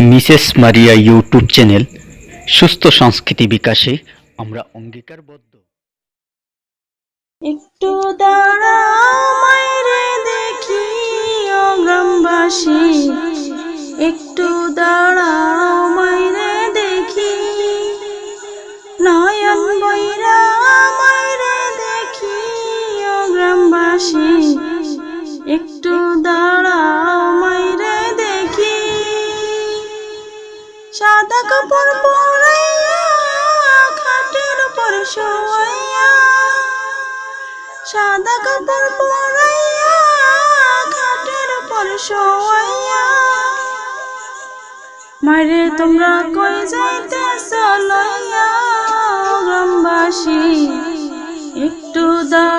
Mrs মারিয়া YouTube channel, সুস্থ সংস্কৃতি বিকাশে আমরা অঙ্গীকারবদ্ধ। একটু দাঁড়াও দেখি গ্রামবাসী। একটু দাঁড়াও মাইরে দেখি। নয়ন বৈরা মাইরে দেখি গ্রামবাসী। একটু সাদা কাপড় পরাইয়া খাটের উপর শোয়াইয়া মারে তোমরা কই যাইতে চলাইয়া গ্রামবাসী একটু দাঁড়াও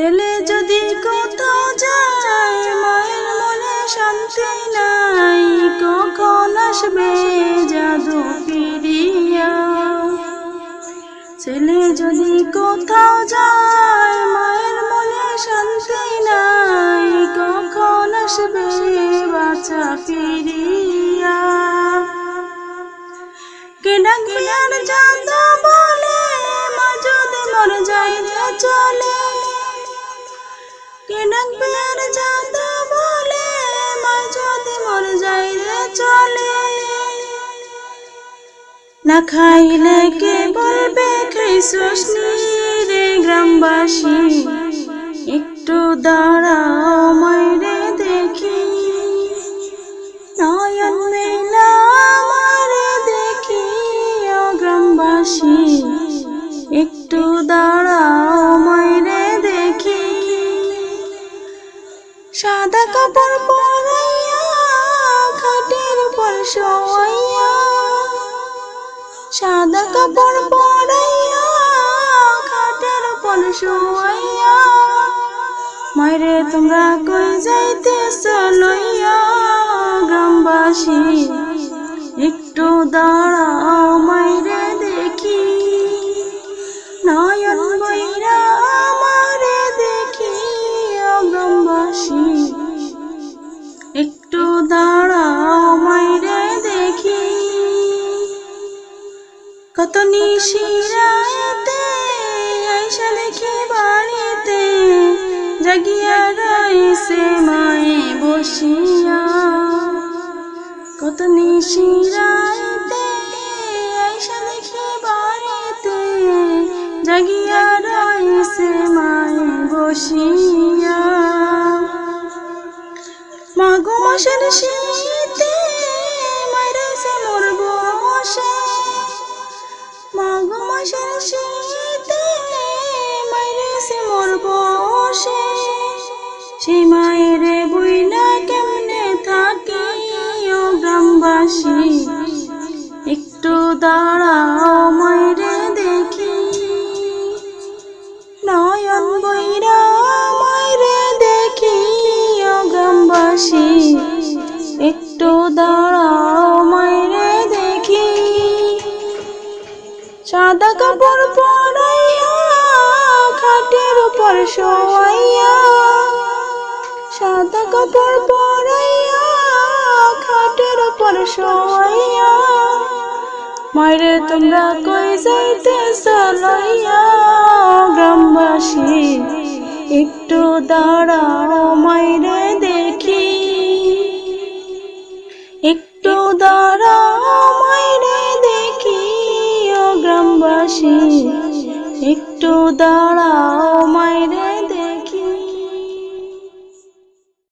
ছেলে যদি কোথাও যায়, মায়ের মনে শান্তি নাই, কখন আসবে জাদু ফিরিয়া? ছেলে যদি কোথাও যায়, মায়ের মনে শান্তি নাই, কখন আসবে বাচ্চা ফিরিয়া? কেনা কেনার জাদু বলে, মা যদি মর যায় যে কেনা কেনার জাদু বলে মা যদি যে চলে। না খাইলে কে বলবে রে গ্রামবাসী? একটু দাঁড়াও, মাইরে দেখি। নয়ন মেলা দেখি ও গ্রামবাসী। একটু দাঁড়াও সাদা কাপড় পরাইয়া খাটের উপর শোয়াইয়া, সাদা কাপড় পরাইয়া খাটের উপর শোয়াইয়া, মাইরে তোমরা কই যাইতে চলইয়া গ্রামবাসী, একটু দাঁড়াও। কত নিশিরাতে আইসা দেখি বাড়িতে জাগিয়া রইছে মায়ে বসিয়া। কত নিশিরাতে আইসা দেখি বাড়িতে জাগিয়া রইছে মায়ে বসিয়া। মাগো মাসের শীতে মাইরেছে মোর বসে মাগো মাসের শীতে মাইরেছে মোর বসে সেই মায়ের বইনা কেমনে থাকি ও গ্রামবাসী? একটু দাঁড়াও। সাদা কাপড় পরাইয়া, খাটের উপর শোয়াইয়া। সাদা কাপড় পরাইয়া, খাটের উপর শোয়াইয়া। মাইরে তোমরা কই যাইতে চলাইয়া গ্রামবাসী, একটু দাঁড়াও মাইরে দেখি। একটু দাঁড়াও গ্রামবাসী একটু দাঁড়াও মাইরে।